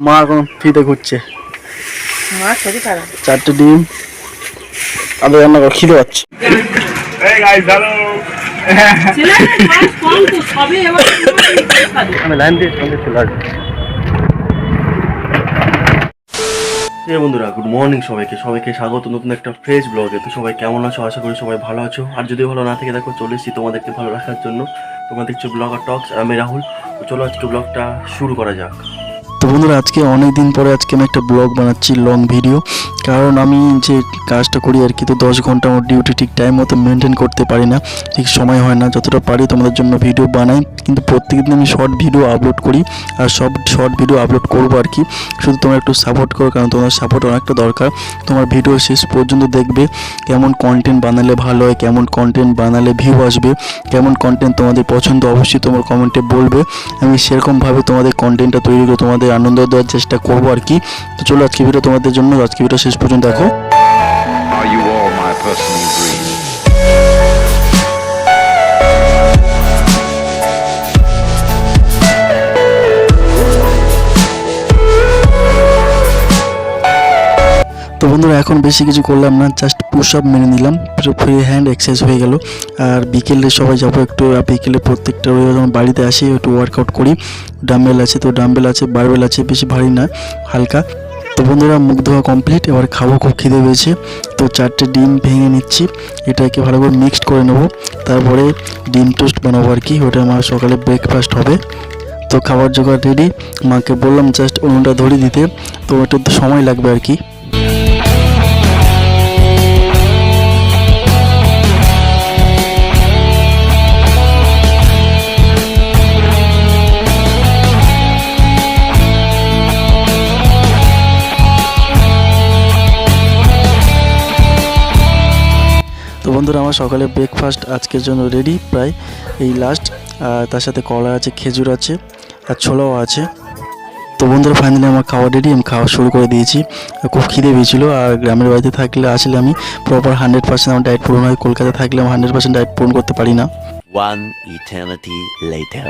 মা এখন ফ্রিতে ঘুরছে। মা শরীর খারাপ চারটে ডিম আলু রান্না করে খিদে পাচ্ছে। আমি বন্ধুরা গুড মর্নিং সবাইকে। সবাইকে স্বাগত নতুন একটা ফ্রেশ ব্লগে তো সবাই কেমন আছো? আশা করি সবাই ভালো আছো। আর যদি ভালো না থেকে দেখো চলে এসেছি তোমাদেরকে ভালো রাখার জন্য। তোমরা দেখছ ব্লগার টক্স আর আমি রাহুল। তো চলো আজকে ব্লগটা শুরু করা যাক। তো বন্ধুরা, আজকে অনেক দিন পরে আজকে আমি একটা ব্লগ বানাচ্ছি লং ভিডিও কারণ আমি যে কাজটা করি আর কি, তো দশ ঘণ্টা আমার ডিউটি ঠিক টাইম মতো মেনটেন করতে পারি না। ঠিক সময় হয় না, যতটা পারি তোমাদের জন্য ভিডিও বানাই। কিন্তু প্রত্যেকদিন আমি শর্ট ভিডিও আপলোড করি, আর সব শর্ট ভিডিও আপলোড করব আর কি। শুধু তোমরা একটু সাপোর্ট করো, কারণ তোমার সাপোর্ট অনেকটা দরকার। তোমার ভিডিও শেষ পর্যন্ত দেখবে, কেমন কন্টেন্ট বানালে ভালো হয়, কেমন কন্টেন্ট বানালে ভিউ আসবে, কেমন কন্টেন্ট তোমাদের পছন্দ, অবশ্যই তোমার কমেন্টে বলবে। আমি সেরকমভাবে তোমাদের কন্টেন্টটা তৈরি করে তোমাদের আনন্দ দেওয়ার চেষ্টা করব আর কি তো চলো আজকে ভিডিও তোমাদের জন্য আজকে ভিডিও শেষ পর্যন্ত দেখো? তো বন্ধুরা এখন বেশি কিছু করলাম না জাস্ট আপ মেনে নিলাম। ফ্রি হ্যান্ড এক্সারসাইজ হয়ে গেল। আর বিকেলে সবাই যাব একটু বিকেলে প্রত্যেকটা যখন বাড়িতে আসি, একটু ওয়ার্কআউট করি। ডাম্বেল আছে তো ডাম্বেল আছে বারবেল আছে, বেশি ভারী না, হালকা। তো বন্ধুরা, মুখ ধোয়া কমপ্লিট এবার খাব খুব খিদে পেয়েছে। তো চারটে ডিম ভেঙে নিচ্ছি। এটাকে ভালো করে মিক্সড করে নেব। তারপরে ডিম টোস্ট বানাবো আর কি। ওটা আমার সকালে ব্রেকফাস্ট হবে। তো খাবার জোগাড় রেডি মাকে বললাম জাস্ট উনুনটা ধরিয়ে দিতে। তো একটু সময় লাগবে আর কি। বন্ধুরা, আমার সকালে ব্রেকফাস্ট আজকের জন্য রেডি প্রায় এই লাস্ট তার সাথে কলা আছে, খেজুর আছে, আর ছোলাও আছে। তো বন্ধুরা ফাইনালি আমার খাওয়া রেডি আমি খাওয়া শুরু করে দিয়েছি। খুব খিদে পেয়েছিল, আর গ্রামের বাড়িতে থাকলে আসলে আমি প্রপার হান্ড্রেড পার্সেন্ট আমার ডায়েট পূরণ হয়, কলকাতায় থাকলে আমি হান্ড্রেড পার্সেন্ট ডায়েট পূরণ করতে পারি না। One eternity later.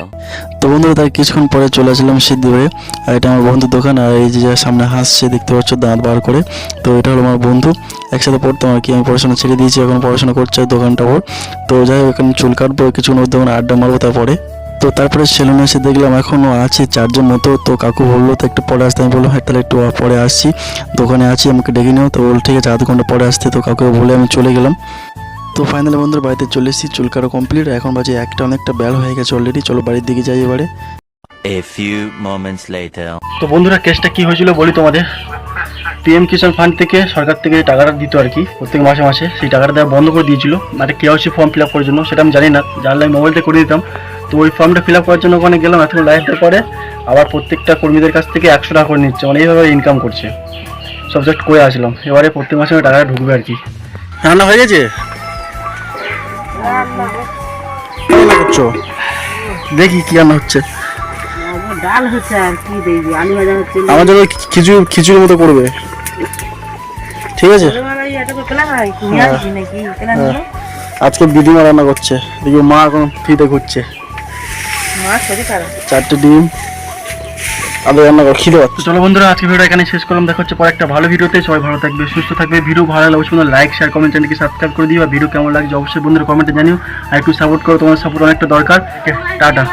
তো বন্ধুরা, তার কিছুক্ষণ পরে চলে আসলাম সিদ্ধিপুরে আর এটা আমার বন্ধুর দোকান, আর এই যে যার সামনে হাসছে দেখতে পাচ্ছ দাঁত বার করে। তো এটা হলো আমার বন্ধু। একসাথে পড়তাম আর কি, আমি পড়াশোনা ছেড়ে দিয়েছি, এখন পড়াশোনা করছে দোকানটা ওর। তো যাই হোক এখানে চুল কাটবো কিছু ওর দোকানে আড্ডা মারবো তারপরে। তো তারপরে সেলুনে এসে দেখলাম এখনও আছে চারজন মতো। তো কাকু বলল, তো একটু পরে আসতে। আমি বললাম হ্যাঁ তাহলে একটু পরে আসছি। দোকানে আছি, আমাকে ডেকে নিও। তো বল ঠিক আছে, আধ ঘণ্টা পরে আসতে। তো কাকুকে বলে আমি চলে গেলাম। তো ফাইনালি বন্ধুর বাড়িতে চলে এসেছি চুল কাটা কমপ্লিট এখন বাজে একটা অনেকটা বেল হয়ে গেছে অলরেডি চলো বাড়ির দিকে যাই এবারে। A few moments later. তো বন্ধুরা কেসটা কি হয়েছিল বলি তোমাদের? পিএম কিষাণ ফান্ড থেকে সরকার থেকে যে টাকাটা দিত আর কি প্রত্যেক মাসে মাসে সেই টাকাটা দেওয়া বন্ধ করে দিয়েছিল। মানে কেওয়াইসি ফর্ম ফিল আপ করার জন্য সেটা আমি জানি না। জানলে আমি মোবাইলতে করে দিতাম। তো ওই ফর্মটা ফিল আপ করার জন্য ওখানে গেলাম এখন লাইফ পরে আবার প্রত্যেকটা কর্মীদের কাছ থেকে একশো টাকা করে নিচ্ছে। মানে এইভাবে ইনকাম করছে। সাবজেক্ট করে আসলাম। এবারে প্রত্যেক মাসে টাকাটা ঢুকবে আর কি। রান্না হয়ে গেছে? রান্না করছ? দেখি কি রান্না হচ্ছে। ডাল হচ্ছে আর কি দেখবি আলু ভাজা হচ্ছে আমার জন্য খিচুড়ি খিচুড়ির মতো করবে। ঠিক আছে? হয়। হ্যাঁ। আজকে দিদিমা রান্না করছে। দেখি মা এখন ফ্রিতে ঘুরছে। চারটে ডিম। আলু রান্না করে খিদে পাচ্ছে। চলো বন্ধুরা আজকে ভিডিও এখানে শেষ করলাম। দেখা হচ্ছে পরে একটা ভালো ভিডিওতে। সবাই ভালো থাকবে সুস্থ থাকবে। ভিডিও ভালো লাগলে অবশ্যই লাইক শেয়ার কমেন্ট চ্যানেলকে সাবস্ক্রাইব করে দিও। আর ভিডিও কেমন লাগছে অবশ্যই বন্ধুরা কমেন্টে জানিও। আর একটু সাপোর্ট করো তোমার সাপোর্ট অনেকটা দরকার। টাটা।